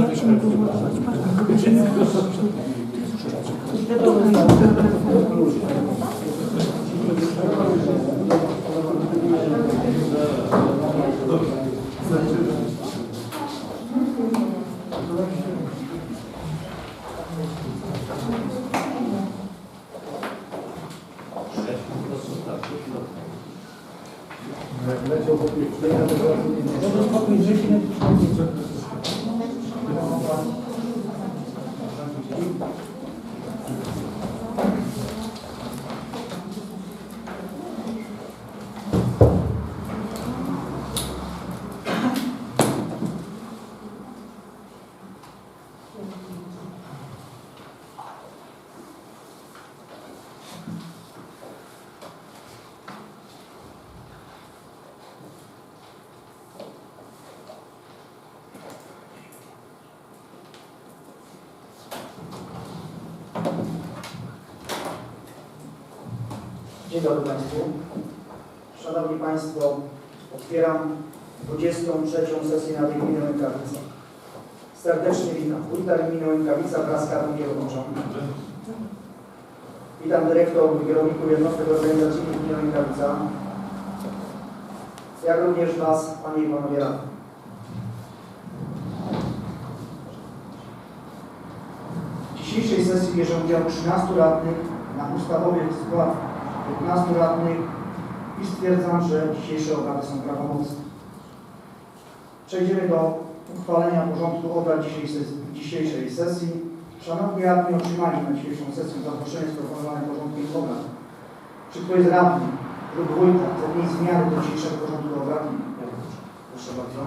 Яченко Володимир Парк, Кабачинська, Тисушчачок. Dzień dobry Państwu. Szanowni Państwo, otwieram 23. sesję Rady Gminy Łękawica. Serdecznie witam wójta gminy Łękawica wraz z kadrą kierowniczą. Witam dyrektor i kierowników jednostek organizacyjnych gminy Łękawica, jak również Was, Panie i Panowie Radni. W dzisiejszej sesji bierze udział 13 radnych na ustawowy skład 15 radnych i stwierdzam, że dzisiejsze obrady są prawomocne. Przejdziemy do uchwalenia porządku obrad dzisiejszej, sesji. Szanowni radni otrzymali na dzisiejszą sesję zaproszenie z proponowanym porządkiem obrad. Czy ktoś z radnych lub wójta wnieść zmiany do dzisiejszego porządku obrad? Proszę bardzo.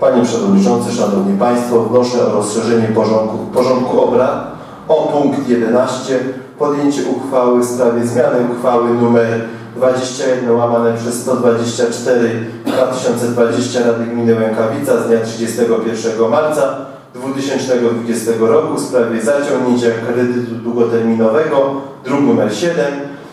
Panie Przewodniczący, Szanowni Państwo, wnoszę o rozszerzenie porządku, porządku obrad o punkt 11. Podjęcie uchwały w sprawie zmiany uchwały nr 21 łamane przez 124 2020 Rady Gminy Łękawica z dnia 31 marca 2020 roku w sprawie zaciągnięcia kredytu długoterminowego, druk nr 7,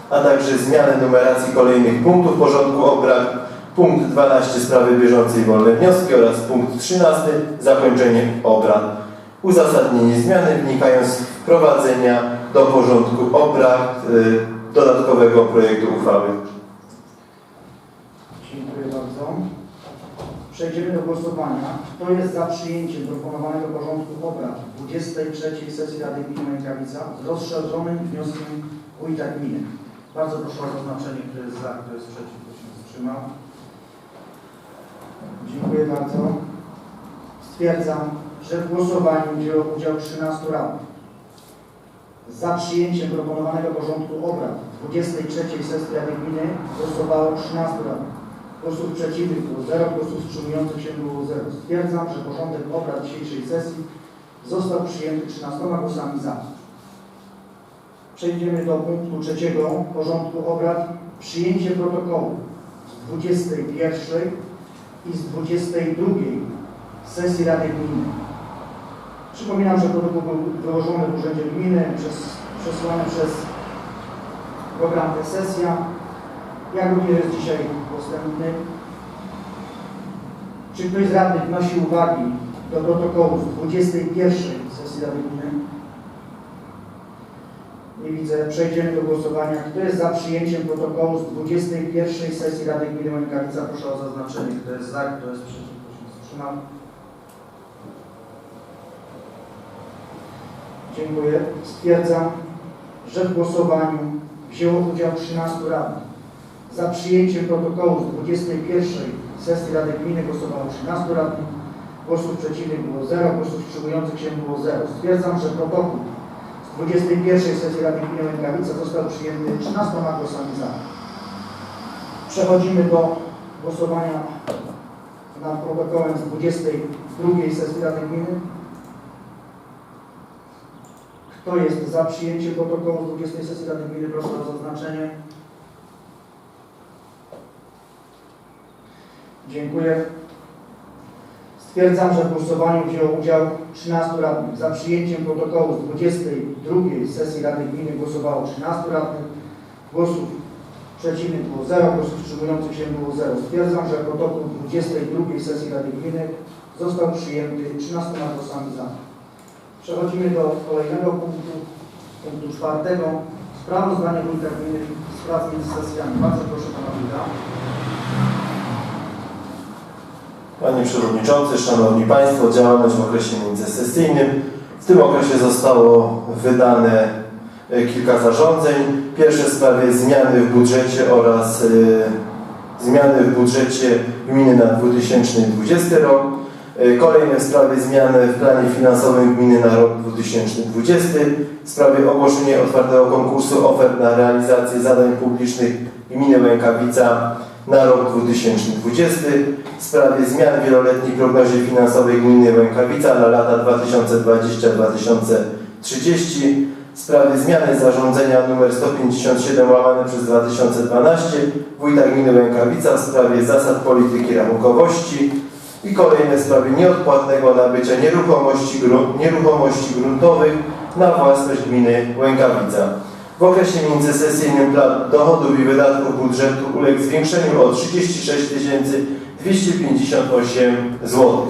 a także zmiany numeracji kolejnych punktów porządku obrad Punkt 12 sprawy bieżącej wolne wnioski oraz punkt 13 zakończenie obrad. Uzasadnienie zmiany wynikają z wprowadzenia do porządku obrad y, dodatkowego projektu uchwały. Dziękuję bardzo. Przejdziemy do głosowania. Kto jest za przyjęciem proponowanego porządku obrad 23 sesji Rady Gminy Rękawica z rozszerzonym wnioskiem wójta gminy? Bardzo proszę o zaznaczenie, kto jest za, kto jest przeciw, kto się wstrzymał. Dziękuję bardzo. Stwierdzam, że w głosowaniu wzięło udział 13 radnych. Za przyjęciem proponowanego porządku obrad 23 sesji Rady Gminy głosowało 13 radnych. Głosów przeciwnych było 0, głosów wstrzymujących się było 0. Stwierdzam, że porządek obrad dzisiejszej sesji został przyjęty 13 głosami za. Przejdziemy do punktu trzeciego porządku obrad. Przyjęcie protokołu z 21 i z 22 sesji Rady Gminy. Przypominam, że protokół był wyłożony w Urzędzie Gminy, przez, przesłany przez program e-sesja, jak również jest dzisiaj dostępny. Czy ktoś z radnych wnosi uwagi do protokołu z 21 sesji Rady Gminy? Nie widzę. Przejdziemy do głosowania. Kto jest za przyjęciem protokołu z 21 sesji Rady Gminy Łękawica? Proszę o zaznaczenie. Kto jest za, kto jest przeciw, kto się wstrzymał. Dziękuję. Stwierdzam, że w głosowaniu wzięło udział 13 radnych. Za przyjęciem protokołu z 21 sesji Rady Gminy głosowało 13 radnych. Głosów przeciwnych było 0, głosów wstrzymujących się było 0. Stwierdzam, że protokół z 21 sesji Rady Gminy Łękawica został przyjęty 13 głosami za. Przechodzimy do głosowania nad protokołem z 22 sesji Rady Gminy. Kto jest za przyjęciem protokołu z 20 sesji Rady Gminy? Proszę o zaznaczenie. Dziękuję. Stwierdzam, że w głosowaniu wzięło udział 13 radnych. Za przyjęciem protokołu z 22 sesji Rady Gminy głosowało 13 radnych. Głosów Przeciwnych było 0, głosów wstrzymujących się było 0. Stwierdzam, że protokół 22 sesji Rady Gminy został przyjęty 13 głosami za. Przechodzimy do kolejnego punktu, punktu czwartego. Sprawozdanie Wójta Gminy z prac między sesjami. Bardzo proszę Pana Wójta. Panie Przewodniczący, Szanowni Państwo, działalność w okresie międzysesyjnym. W tym okresie zostało wydane e, kilka zarządzeń. Pierwsze w sprawie zmiany w budżecie oraz e, zmiany w budżecie gminy na 2020 rok. E, Kolejne w sprawie zmiany w planie finansowym gminy na rok 2020. W sprawie ogłoszenia otwartego konkursu ofert na realizację zadań publicznych gminy Łękawica na rok 2020 w sprawie zmian w wieloletniej prognozie finansowej gminy Łękawica na lata 2020-2030 w sprawie zmiany zarządzenia nr 157 łamane przez 2012 Wójta Gminy Łękawica w sprawie zasad polityki rachunkowości i kolejne w sprawie nieodpłatnego nabycia nieruchomości, gru- nieruchomości gruntowych na własność gminy Łękawica. W okresie międzysesyjnym plan dochodów i wydatków budżetu uległ zwiększeniu o 36 258 zł.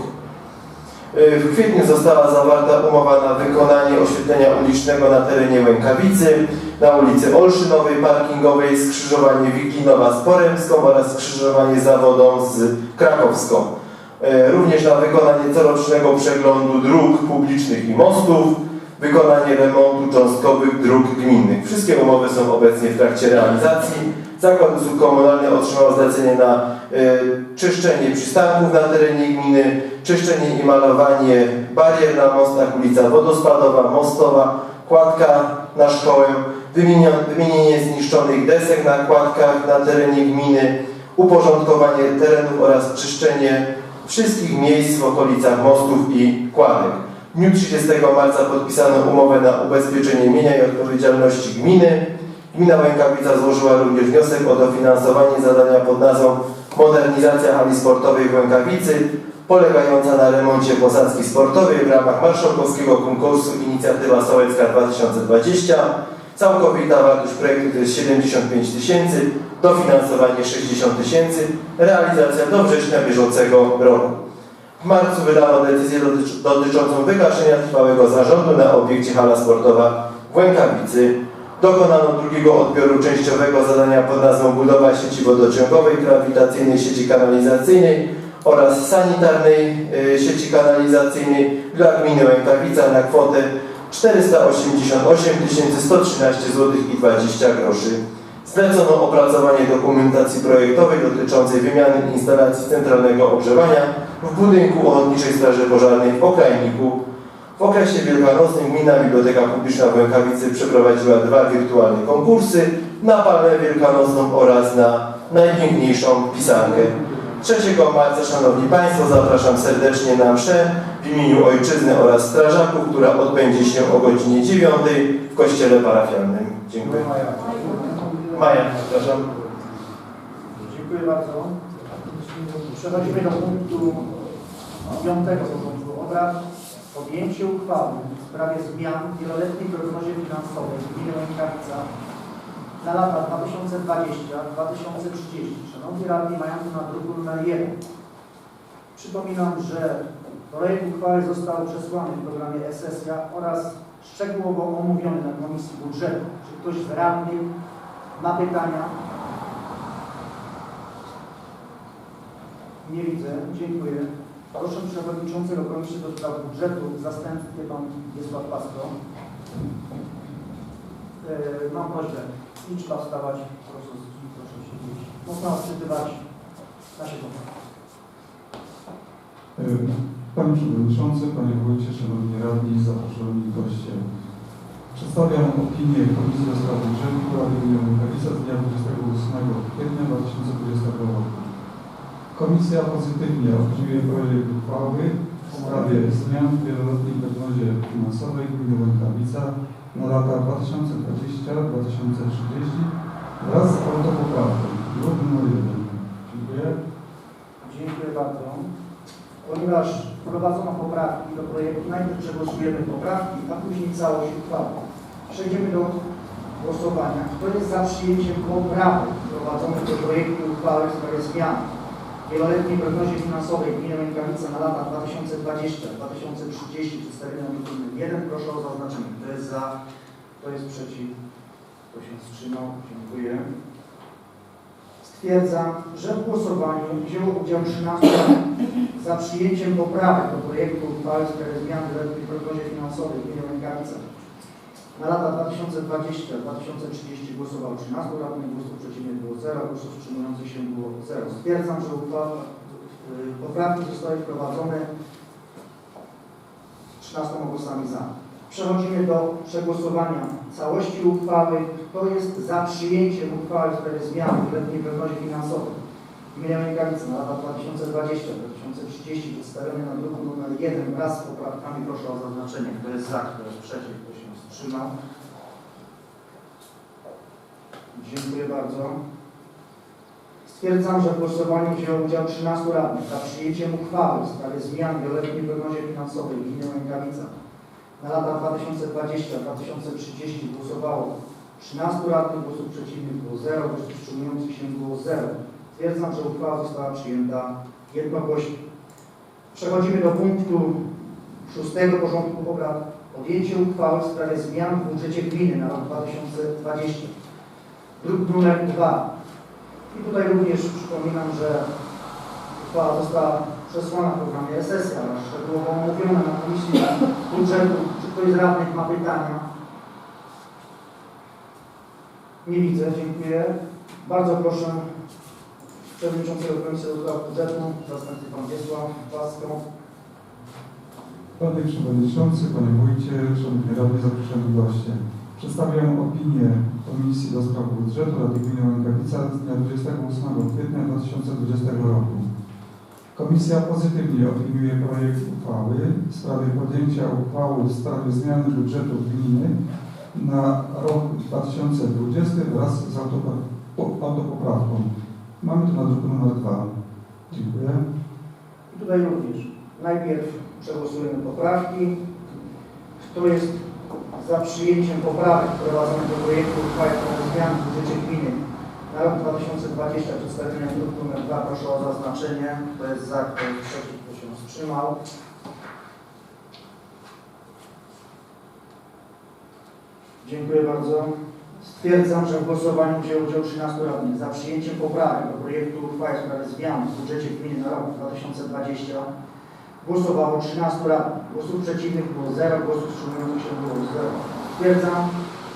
W kwietniu została zawarta umowa na wykonanie oświetlenia ulicznego na terenie Łękawicy, na ulicy Olszynowej, Parkingowej, skrzyżowanie Wiklinowa z Poremską oraz skrzyżowanie Zawodą z Krakowską. E, Również na wykonanie corocznego przeglądu dróg publicznych i mostów, wykonanie remontu cząstkowych dróg gminnych. Wszystkie umowy są obecnie w trakcie realizacji. Zakład Usług Komunalnych otrzymał zlecenie na e, czyszczenie przystanków na terenie gminy, czyszczenie i malowanie barier na mostach, ulica Wodospadowa, Mostowa, kładka na szkołę, wymienienie zniszczonych desek na kładkach na terenie gminy, uporządkowanie terenów oraz czyszczenie wszystkich miejsc w okolicach mostów i kładek. W dniu 30 marca podpisano umowę na ubezpieczenie mienia i odpowiedzialności gminy. Gmina Łękawica złożyła również wniosek o dofinansowanie zadania pod nazwą Modernizacja hali sportowej w Łękawicy, polegająca na remoncie posadzki sportowej w ramach marszałkowskiego konkursu Inicjatywa Sołecka 2020. Całkowita wartość projektu to jest 75 tysięcy, dofinansowanie 60 tysięcy, realizacja do września bieżącego roku. W marcu wydano decyzję dotycz- dotyczącą wygaszenia trwałego zarządu na obiekcie hala sportowa w Łękawicy. Dokonano drugiego odbioru częściowego zadania pod nazwą budowa sieci wodociągowej, grawitacyjnej sieci kanalizacyjnej oraz sanitarnej e, sieci kanalizacyjnej dla gminy Łękawica na kwotę 488 113 zł i 20 groszy. Zlecono opracowanie dokumentacji projektowej dotyczącej wymiany instalacji centralnego ogrzewania w budynku Ochotniczej Straży Pożarnej w Okrajniku. W okresie wielkanocnym Gmina Biblioteka Publiczna w Łękawicy przeprowadziła dwa wirtualne konkursy na palmę wielkanocną oraz na najpiękniejszą pisankę. 3 marca, Szanowni Państwo, zapraszam serdecznie na mszę w imieniu Ojczyzny oraz Strażaków, która odbędzie się o godzinie 9 w Kościele Parafialnym. Dziękuję. Maja, przepraszam. Dziękuję bardzo. Przechodzimy do punktu piątego porządku obrad. Podjęcie uchwały w sprawie zmian w wieloletniej prognozie finansowej gminy Łękawica na lata 2020-2030. Szanowni radni, mają to na druku numer 1. Przypominam, że projekt uchwały został przesłany w programie e-sesja oraz szczegółowo omówiony na Komisji Budżetu. Czy ktoś z radnych ma pytania? Nie widzę. Dziękuję. Proszę Przewodniczącego Komisji do Spraw Budżetu w zastępstwie Pan Wiesław Pasko. Yy, mam prośbę. Liczba wstawać. Proszę, proszę siedzieć. Można odczytywać nasze dokumenty. Panie Przewodniczący, Panie Wójcie, Szanowni Radni, zaproszeni goście. Przedstawiam opinię Komisji do Spraw Budżetu Rady Gminy Łękawica z dnia 28 kwietnia 2020 roku. Komisja pozytywnie opiniuje projekt uchwały w sprawie zmian w wieloletniej prognozie finansowej Gminy Łękawica na lata 2020-2030 wraz z autopoprawką. Druk nr 1. Dziękuję. Dziękuję bardzo. Ponieważ wprowadzono poprawki do projektu, najpierw przegłosujemy poprawki, a później całość uchwały. Przejdziemy do głosowania. Kto jest za przyjęciem poprawek wprowadzonych do projektu uchwały w sprawie zmian wieloletniej prognozie finansowej gminy Rękawice na lata 2020-2030 przedstawione na druku nr 1. Proszę o zaznaczenie. Kto jest za? Kto jest przeciw? Kto się wstrzymał? Dziękuję. Stwierdzam, że w głosowaniu wzięło udział 13 za przyjęciem poprawek do projektu uchwały w sprawie zmian w prognozie finansowej gminy Rękawice na lata 2020-2030 głosowało 13 radnych, głosów przeciwnych było 0, głosów wstrzymujących się było 0. Stwierdzam, że uchwała, y, poprawki zostały wprowadzone 13 głosami za. Przechodzimy do przegłosowania całości uchwały. Kto jest za przyjęciem uchwały w sprawie zmian w letniej prognozie finansowej? Gmina Rękawice na lata 2020-2030 przedstawione na druku nr 1 wraz z poprawkami proszę o zaznaczenie. Kto jest za, kto jest przeciw, Dziękuję bardzo. Stwierdzam, że w głosowaniu wzięło udział 13 radnych za przyjęciem uchwały w sprawie zmian w wieloletniej prognozie finansowej gminy Rękawica na lata 2020-2030 głosowało 13 radnych, głosów przeciwnych było 0, głosów wstrzymujących się było 0. Stwierdzam, że uchwała została przyjęta jednogłośnie. Przechodzimy do punktu szóstego porządku obrad. Podjęcie uchwały w sprawie zmian w budżecie gminy na rok 2020. Druk numer 2. I tutaj również przypominam, że uchwała została przesłana w programie sesja, ale szczegółowo omówiona na komisji budżetu. Czy ktoś z radnych ma pytania? Nie widzę, dziękuję. Bardzo proszę Przewodniczącego Komisji do Spraw Budżetu, zastępcy Pan Wiesław Wasko. Panie Przewodniczący, Panie Wójcie, Szanowni Radni, zaproszeni goście. Przedstawiam opinię Komisji do Spraw Budżetu Rady Gminy Łękawica z dnia 28 kwietnia 2020 roku. Komisja pozytywnie opiniuje projekt uchwały w sprawie podjęcia uchwały w sprawie zmiany budżetu gminy na rok 2020 wraz z autopo- po- autopoprawką. Mamy to na druku numer 2. Dziękuję. Tutaj również. Najpierw przegłosujemy poprawki. Kto jest za przyjęciem poprawek wprowadzonych do projektu uchwały sprawie zmian w budżecie gminy na rok 2020 przedstawienia druk numer 2 proszę o zaznaczenie. Kto jest za, kto jest przeciw, kto się wstrzymał. Dziękuję bardzo. Stwierdzam, że w głosowaniu wzięło udział 13 radnych. Za przyjęciem poprawek do projektu uchwały w sprawie zmian w budżecie gminy na rok 2020 głosowało 13 radnych. Głosów przeciwnych było 0, głosów wstrzymujących się było 0. Stwierdzam,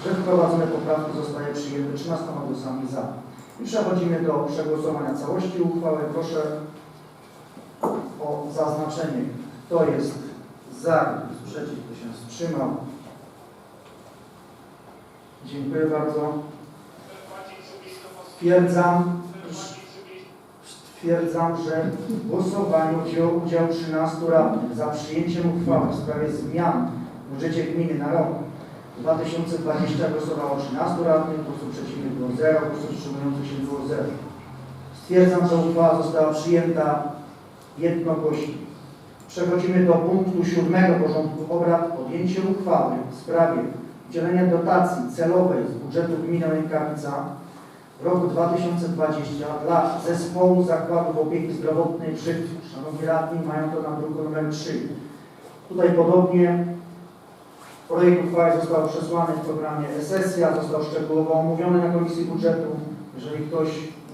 że wprowadzone poprawki zostały przyjęte 13 głosami za. I przechodzimy do przegłosowania całości uchwały. Proszę o zaznaczenie, kto jest za, kto jest przeciw, kto się wstrzymał. Dziękuję bardzo. Stwierdzam, stwierdzam, że w głosowaniu wziął udział 13 radnych za przyjęciem uchwały w sprawie zmian w budżecie gminy na rok 2020 głosowało 13 radnych, głosów przeciwnych było 0, głosów wstrzymujących się było 0. Stwierdzam, że uchwała została przyjęta jednogłośnie. Przechodzimy do punktu siódmego porządku obrad. Podjęcie uchwały w sprawie udzielenia dotacji celowej z budżetu gminy Rękawica roku 2020 dla Zespołu Zakładów Opieki Zdrowotnej Brzyk. Szanowni Radni, mają to na druku numer 3. Tutaj podobnie projekt uchwały został przesłany w programie e-sesja, został szczegółowo omówiony na Komisji Budżetu. Jeżeli ktoś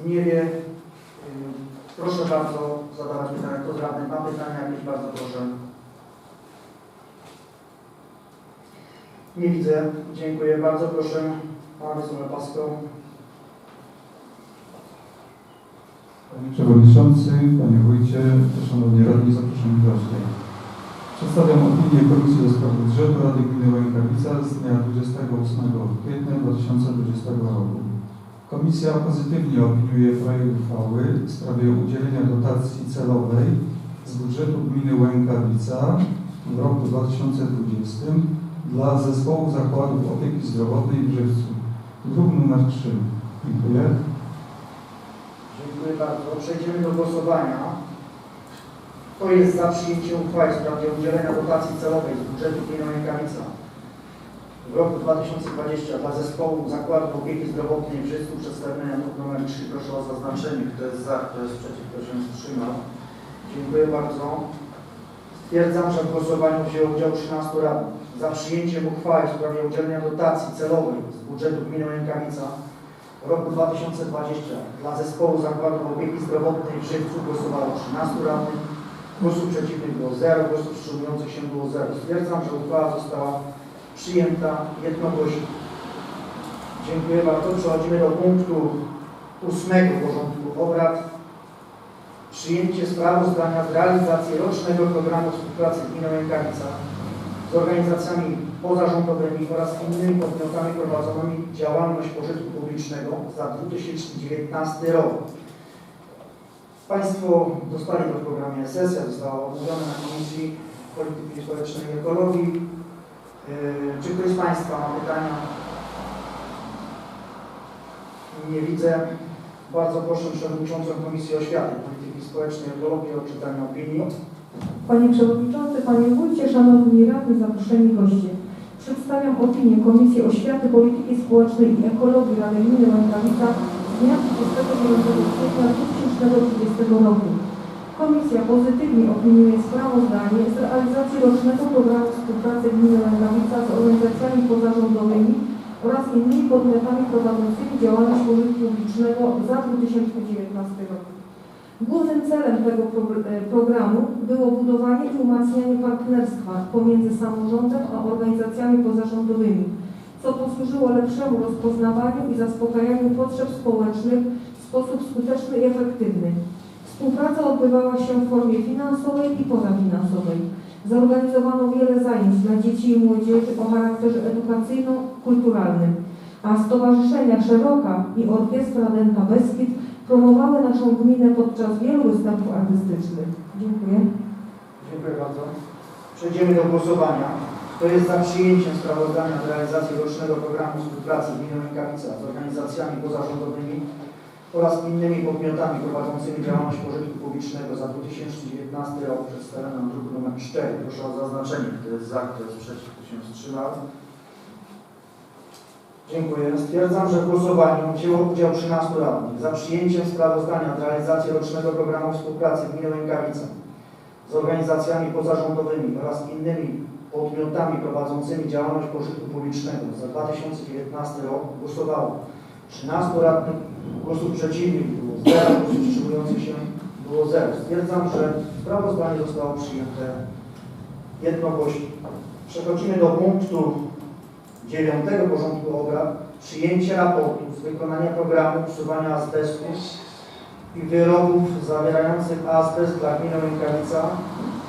nie wie, proszę bardzo zadawać pytania. Kto z radnych ma pytania jakieś, bardzo proszę. Nie widzę. Dziękuję bardzo. Proszę Pana Wysłana Pasko. Panie Przewodniczący, Panie Wójcie, Szanowni Radni, zaproszeni goście. Przedstawiam opinię Komisji do Spraw Budżetu Rady Gminy Łękawica z dnia 28 kwietnia 2020 roku. Komisja pozytywnie opiniuje projekt uchwały w sprawie udzielenia dotacji celowej z budżetu gminy Łękawica w roku 2020 dla Zespołu Zakładów Opieki Zdrowotnej w Żywcu. Druk numer 3. Dziękuję. Dziękuję bardzo. Przejdziemy do głosowania. Kto jest za przyjęciem uchwały w sprawie udzielenia dotacji celowej z budżetu gminy Rękawica w roku 2020 dla zespołu Zakładu Opieki Zdrowotnej w Żydku przedstawienia nr 3. Proszę o zaznaczenie. Kto jest za, kto jest przeciw, kto się wstrzymał. Dziękuję bardzo. Stwierdzam, że w głosowaniu wzięło udział 13 radnych. Za przyjęciem uchwały w sprawie udzielenia dotacji celowej z budżetu gminy Rękawica roku 2020 dla zespołu Zakładu Opieki Zdrowotnej w Żywcu głosowało 13 radnych. Głosów przeciwnych było 0, głosów wstrzymujących się było 0. Stwierdzam, że uchwała została przyjęta jednogłośnie. Dziękuję bardzo. Przechodzimy do punktu ósmego porządku obrad. Przyjęcie sprawozdania z realizacji rocznego programu współpracy gminy Rękawica z organizacjami pozarządowymi oraz innymi podmiotami prowadzącymi działalność pożytku publicznego za 2019 rok. Państwo dostali to w programie sesja, została omówiona na Komisji Polityki Społecznej i Ekologii. Yy, Czy ktoś z Państwa ma pytania? Nie widzę. Bardzo proszę Przewodniczącą Komisji Oświaty, Polityki Społecznej i Ekologii o czytanie opinii. Panie Przewodniczący, Panie Wójcie, Szanowni Radni, zaproszeni goście. Przedstawiam opinię Komisji Oświaty, Polityki Społecznej i Ekologii Rady Gminy Łękawica z dnia 29 kwietnia 2020 roku. Komisja pozytywnie opiniuje sprawozdanie z realizacji rocznego programu współpracy Gminy Łękawica z organizacjami pozarządowymi oraz innymi podmiotami prowadzącymi działalność pożytku publicznego za 2019 rok. Głównym celem tego e, programu było budowanie i umacnianie partnerstwa pomiędzy samorządem a organizacjami pozarządowymi, co posłużyło lepszemu rozpoznawaniu i zaspokajaniu potrzeb społecznych w sposób skuteczny i efektywny. Współpraca odbywała się w formie finansowej i pozafinansowej. Zorganizowano wiele zajęć dla dzieci i młodzieży o charakterze edukacyjno-kulturalnym, a Stowarzyszenia Szeroka i Orkiestra Dęta Beskid promowały naszą gminę podczas wielu występów artystycznych. Dziękuję. Dziękuję bardzo. Przejdziemy do głosowania. Kto jest za przyjęciem sprawozdania z realizacji rocznego programu współpracy gminy Rękawica z organizacjami pozarządowymi oraz innymi podmiotami prowadzącymi działalność pożytku publicznego za 2019 rok przedstawiony na druku nr 4. Proszę o zaznaczenie. Kto jest za, kto jest przeciw, kto się wstrzymał. Dziękuję. Stwierdzam, że w głosowaniu wzięło udział 13 radnych. Za przyjęciem sprawozdania z realizacji rocznego programu współpracy gminy Rękawica z organizacjami pozarządowymi oraz innymi podmiotami prowadzącymi działalność pożytku publicznego za 2019 rok głosowało 13 radnych, głosów przeciwnych było 0, głosów wstrzymujących się było 0. Stwierdzam, że sprawozdanie zostało przyjęte jednogłośnie. Przechodzimy do punktu dziewiątego porządku obrad. Przyjęcie raportu z wykonania programu usuwania azbestu i wyrobów zawierających azbest dla gminy Rękawica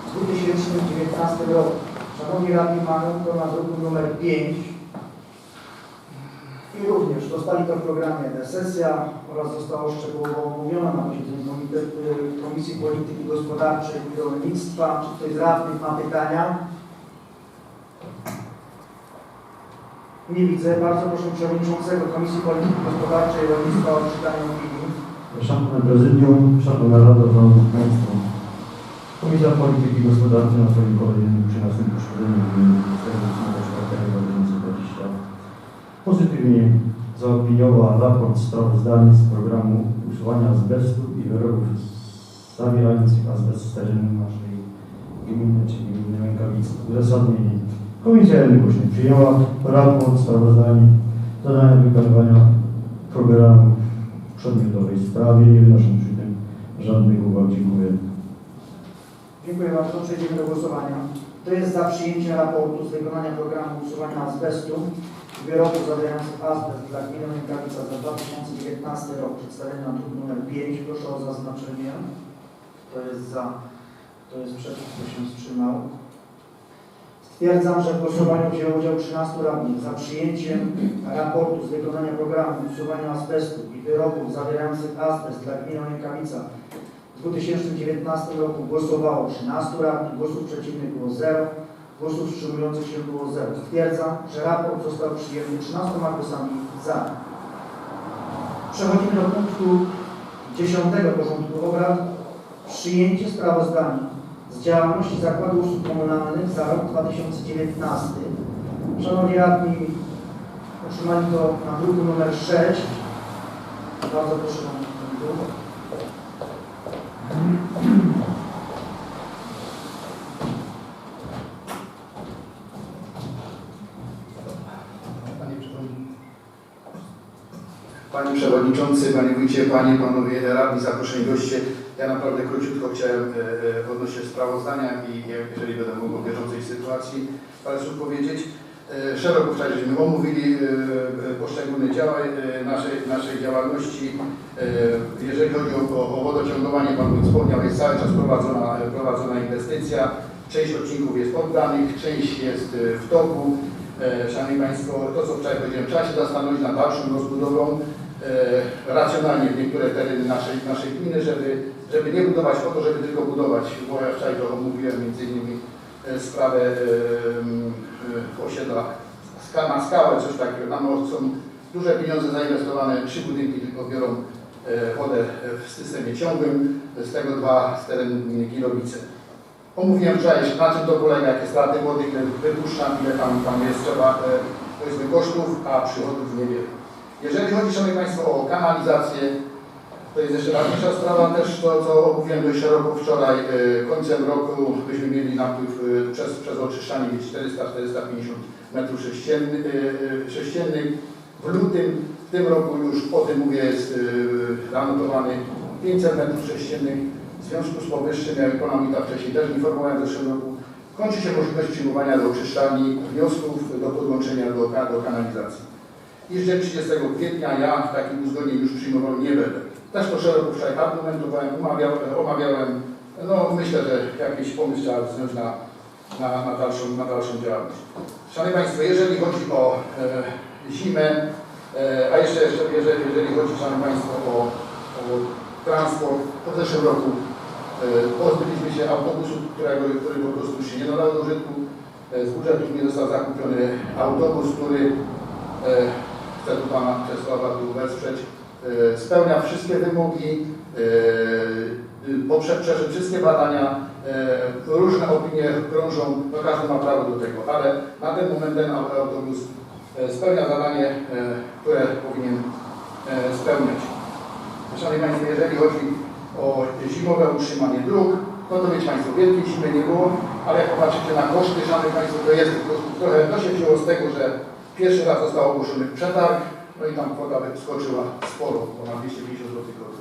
w 2019 roku. Szanowni Radni mają to na druku numer 5 i również dostali to w programie sesja oraz zostało szczegółowo omówiona na posiedzeniu Komisji Polityki Gospodarczej i Rolnictwa. Czy ktoś z radnych ma pytania? Nie widzę. Bardzo proszę Przewodniczącego Komisji Polityki Gospodarczej i Rolnictwa o czytanie opinii. Szanowne Prezydium, Szanowna Rado, Szanowni Państwo. Komisja Polityki Gospodarczej na swoim kolejnym 13 posiedzeniu w dniu 24.2020 pozytywnie zaopiniowała raport sprawozdanie z programu usuwania azbestu i wyrobów zawierających azbest z terenu naszej gminy, czyli gminy Rękawicy. Uzasadnienie. Komisja jednogłośnie przyjęła raport sprawozdanie zadania wykonywania programu w przedmiotowej sprawie, nie wnosząc przy tym żadnych uwag. Dziękuję. Dziękuję bardzo. Przejdziemy do głosowania. Kto jest za przyjęciem raportu z wykonania programu usuwania azbestu i wyrobów zawierających azbest dla gminy Rękawica za 2019 rok przedstawiony na druk numer 5. Proszę o zaznaczenie. Kto jest za, kto jest przeciw, kto się wstrzymał. Stwierdzam, że w głosowaniu wzięło udział 13 radnych za przyjęciem raportu z wykonania programu usuwania azbestu i wyrobów zawierających azbest dla gminy Rękawica w 2019 roku głosowało 13 radnych, głosów przeciwnych było 0, głosów wstrzymujących się było 0. Stwierdzam, że raport został przyjęty 13 głosami za. Przechodzimy do punktu 10 porządku obrad. Przyjęcie sprawozdania działalności Zakładu Usług Komunalnych za rok 2019 Szanowni Radni, otrzymali to na druku numer 6. Bardzo proszę Przewodniczącą. Panie Przewodniczący, Panie Przewodniczący, Panie Wójcie, Panie, Panowie Radni, zaproszeni goście. Ja naprawdę króciutko chciałem e, e, odnośnie sprawozdania i jeżeli będę mógł o bieżącej sytuacji parę słów powiedzieć. E, Szeroko wczoraj żeśmy omówili poszczególne działy e, naszej, naszej działalności. Jeżeli chodzi o, o, wodociągowanie, Pan Wójt wspomniał, jest cały czas prowadzona, prowadzona inwestycja. Część odcinków jest poddanych, część jest w toku. Szanowni Państwo, to co wczoraj powiedziałem, trzeba się zastanowić nad dalszą rozbudową racjonalnie w niektóre tereny naszej, naszej gminy, żeby, żeby nie budować po to, żeby tylko budować, bo ja wczoraj to omówiłem między innymi e, sprawę e, e, osiedla ska, na skałę, coś takiego, tam są duże pieniądze zainwestowane, trzy budynki tylko biorą wodę w systemie ciągłym, z tego dwa z terenu gminy Kilowice. Omówiłem wczoraj, na czym to polega, jakie straty wody, ile wypuszczam, ile tam, tam jest trzeba, powiedzmy, kosztów, a przychodów niewiele. Jeżeli chodzi, Szanowni Państwo, o kanalizację, to jest jeszcze ważniejsza sprawa też to, co omówiłem dość szeroko wczoraj. e, Końcem roku byśmy mieli napływ e, przez, przez oczyszczanie mieć 400-450 metrów sześciennych, sześciennych. W lutym, w tym roku już o tym mówię, jest zanotowany 500 metrów sześciennych. W związku z powyższym, jak ekonomika wcześniej też informowałem w zeszłym roku, kończy się możliwość przyjmowania do oczyszczalni wniosków do podłączenia do, do kanalizacji. I że 30 kwietnia ja takich uzgodnień już przyjmował nie będę. Też szeroko wczoraj argumentowałem, omawiał, omawiałem. No myślę, że jakiś pomysł trzeba wziąć na, na, na, dalszą, na dalszą działalność. Szanowni Państwo, jeżeli chodzi o e, zimę, e, a jeszcze, jeszcze jeżeli, jeżeli chodzi, Szanowni Państwo, o, o transport, to w zeszłym roku e, pozbyliśmy się autobusu, którego, który po prostu się nie nadał do użytku. E, z budżetu nie został zakupiony autobus, który e, chcę tu Pana Czesława tu wesprzeć, spełnia wszystkie wymogi, e, poprze- przeszedł wszystkie badania, różne opinie krążą, no każdy ma prawo do tego, ale na ten moment ten au- autobus spełnia zadanie, które powinien spełniać. Szanowni Państwo, jeżeli chodzi o zimowe utrzymanie dróg, no to wiecie Państwo, wielkiej zimy nie było, ale jak popatrzycie na koszty, Szanowni Państwo, to jest trochę, to się wzięło z tego, że pierwszy raz został ogłoszony przetarg, no i tam kwota wyskoczyła sporo, ponad 250 zł od.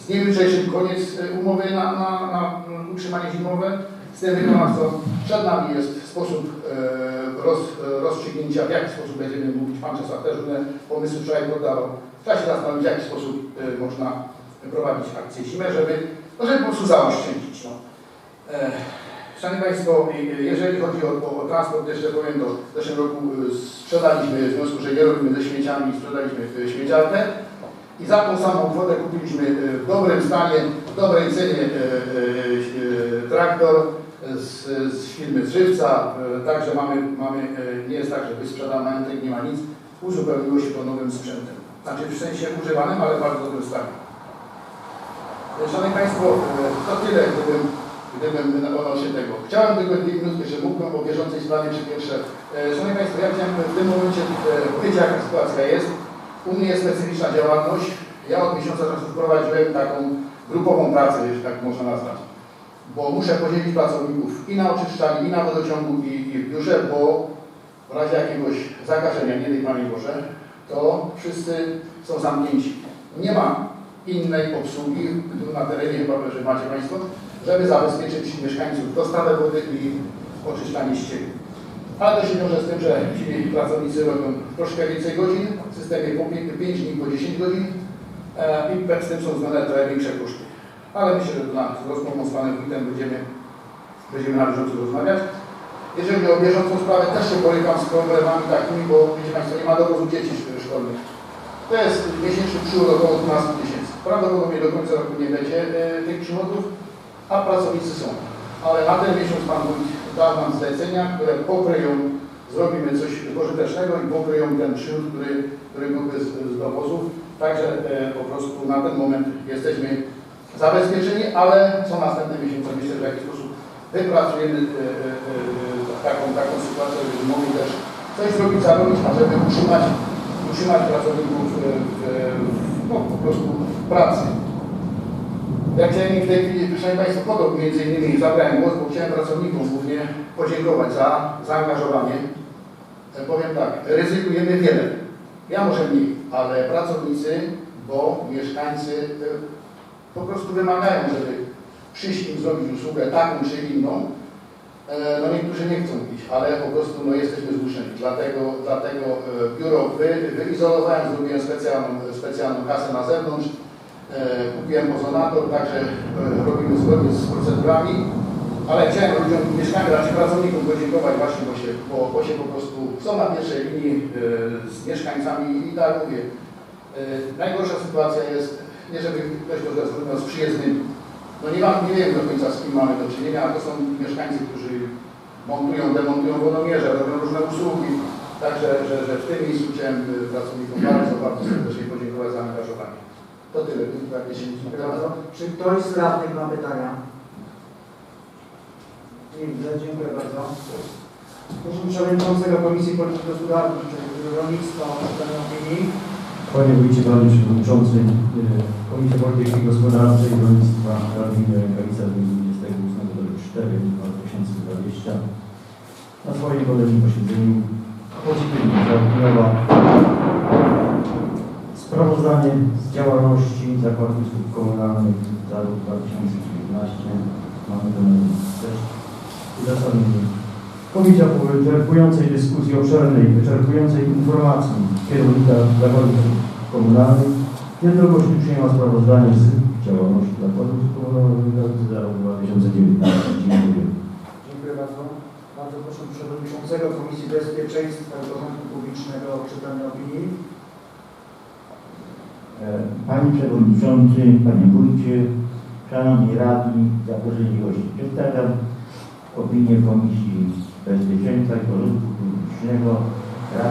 Z dniem jutrzejszym koniec e, umowy na, na, na utrzymanie zimowe. Z tym wykonawcą przed nami jest sposób e, roz, rozstrzygnięcia, w jaki sposób będziemy mówić. Pan Czesław też różne pomysły wczoraj poddawał. Trzeba się zastanowić, w jaki sposób e, można prowadzić akcję zimę, żeby, no, żeby po prostu zaoszczędzić. No. E, Szanowni Państwo, i- jeżeli chodzi o, o, transport, jeszcze powiem, to w zeszłym roku e, sprzedaliśmy, w związku, że nie robimy ze śmieciami, sprzedaliśmy śmieciarkę i za tą samą kwotę kupiliśmy w dobrym stanie, w dobrej cenie traktor z, z firmy Żywca, także mamy, mamy, nie jest tak, że wysprzedamy antyk, nie ma nic, uzupełniło się to nowym sprzętem. Znaczy w sensie używanym, ale w bardzo dobrym stanie. Szanowni Państwo, to tyle, gdybym, gdybym odnośnie tego. Chciałem tylko dwie minutki, że mógłbym o bieżącej sprawie, czy pierwsze. E, Szanowni Państwo, ja chciałem w tym momencie e, powiedzieć, jaka sytuacja jest. U mnie jest specyficzna działalność. Ja od miesiąca czasu wprowadziłem taką grupową pracę, jeśli tak można nazwać. Bo muszę podzielić pracowników i na oczyszczalni, i na wodociągu, i, i w biurze, bo w razie jakiegoś zakażenia, nie daj Panie Boże, to wszyscy są zamknięci. Nie ma innej obsługi tu na terenie, chyba że macie Państwo, żeby zabezpieczyć mieszkańców dostawę wody i oczyszczanie ścieków. Ale to się wiąże z tym, że ci pracownicy robią troszkę więcej godzin, w systemie po 5 dni po 10 godzin e, i z tym są związane trochę większe koszty. Ale myślę, że na, z rozmową z Panem Wójtem będziemy, będziemy na bieżąco rozmawiać. Jeżeli chodzi o bieżącą sprawę, też się borykam z problemami takimi, bo wiecie Państwo, nie ma dowozu dzieci sz- szkolnych. To jest miesięczny przychód około 12 tysięcy. Prawdopodobnie do końca roku nie będzie e, tych przychodów, a pracownicy są. Ale na ten miesiąc Pan Wójt dał nam zlecenia, które pokryją, zrobimy coś pożytecznego i pokryją ten przychód, który, który byłby z, z dowozów. Także e, po prostu na ten moment jesteśmy zabezpieczeni, ale co następne miesiące myślę, że w jakiś sposób wypracujemy e, e, e, taką, taką sytuację, żeby mogli też coś zrobić, zarobić, żeby utrzymać, utrzymać pracowników w, w, no, po prostu pracy. Ja chciałem w tej chwili, proszę Państwa, po między innymi zabrałem głos, bo chciałem pracownikom głównie podziękować za zaangażowanie. E, Powiem tak, ryzykujemy wiele. Ja może mniej, ale pracownicy, bo mieszkańcy e, po prostu wymagają, żeby przyjść im zrobić usługę taką czy inną. E, No niektórzy nie chcą iść, ale po prostu no, jesteśmy zmuszeni. Dlatego, dlatego biuro wy, wyizolowałem, zrobiłem specjalną, specjalną kasę na zewnątrz. E, Kupiłem ozonator, także e, robimy zgodnie z procedurami. Ale chciałem ludziom, mieszkańcom, raczej pracownikom podziękować właśnie, bo się, bo, bo się po prostu są na pierwszej linii e, z mieszkańcami i tak mówię. Najgorsza sytuacja jest, nie żeby ktoś to zrozumiał, z przyjezdnymi. No nie, mam, nie wiem do końca z kim mamy do czynienia, ale to są mieszkańcy, którzy montują, demontują wodomierze, robią różne usługi. Także że, że w tym miejscu chciałem pracownikom bardzo, bardzo serdecznie podziękować za angażowanie. To tyle, Dziękuję bardzo. Czy ktoś z radnych ma pytania? Nie widzę, dziękuję bardzo. Proszę Przewodniczącego Komisji Polityki Gospodarczej, czyli Rolnictwa o czytanie opinii. Panie Wójcie, Panie Przewodniczący, e, Komisja Polityki Gospodarczej i Rolnictwa Rady Gminy Rękawica w dniu 28 do 4 2020 na swoim kolejnym posiedzeniu pozytywnie zaopiniowała sprawozdanie z działalności Zakładu Usług Komunalnych za rok 2019. Mamy to na 6 uzasadnienie. Komisja po wyczerpującej dyskusji obszernej, wyczerpującej informacji kierownika zakładów komunalnych jednogłośnie przyjęła sprawozdanie z działalności zakładów komunalnych za rok 2019. Dziękuję. Dziękuję bardzo. Bardzo proszę Przewodniczącego Komisji Bezpieczeństwa i Porządku Publicznego o czytanie opinii. E, Panie Przewodniczący, Panie Wójcie, Szanowni Radni, zaproszeni gości. Przedstawiam opinię Komisji Bezpieczeństwa i Porządku Publicznego Rady